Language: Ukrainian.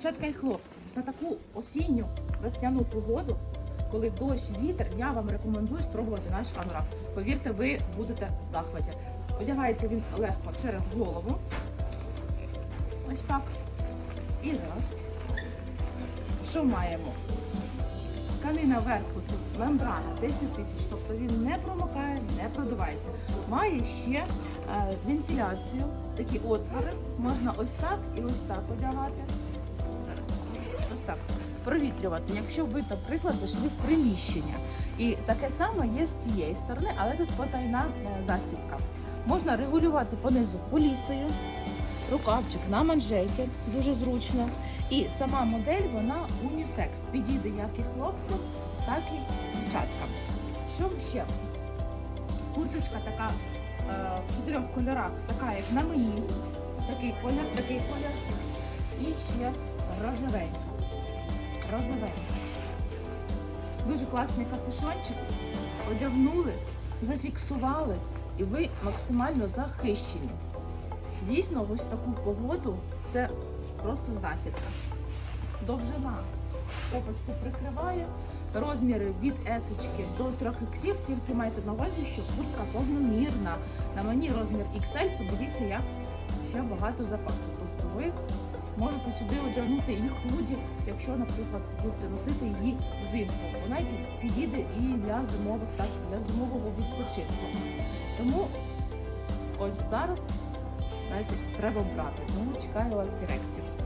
Дівчатка і хлопці, на таку осінню весняну погоду, коли дощ, вітер, я вам рекомендую спробувати наш анурак. Повірте, ви будете в захваті. Одягається він легко через голову. Ось так. І раз. Що маємо? Тканина верху тут мембрана 10 тисяч, тобто він не промокає, не продувається. Має ще е, з вентиляцією такі отвори. Можна ось так і ось так одягати. Так провітрювати. Якщо ви, наприклад, зайшли в приміщення. І таке саме є з цієї сторони, але тут потайна е, застібка. Можна регулювати понизу кулісою, рукавчик на манжеті, дуже зручно. І сама модель вона унісекс. Підійде як і хлопцям, так і дівчаткам. Що ще? Курточка така е, в чотирьох кольорах, така як на мені. Такий колір, такий колір. І ще рожевенька. Рожевенька. Дуже класний капюшончик. Одягнули, зафіксували, і ви максимально захищені. Дійсно, ось таку погоду це просто знахідка. Довжина попочку прикриває. Розміри від есочки до 3 іксів, тільки майте на увазі, що куртка повномірна. На мені розмір XL, подивіться, як ще багато запасу. Тобто ви можете сюди одягнути їх худі, якщо, наприклад, будете носити її взимку. Вона підійде і для зимових, та для зимового відпочинку. Тому ось зараз знаєте, треба брати. Тому чекаю вас в директі.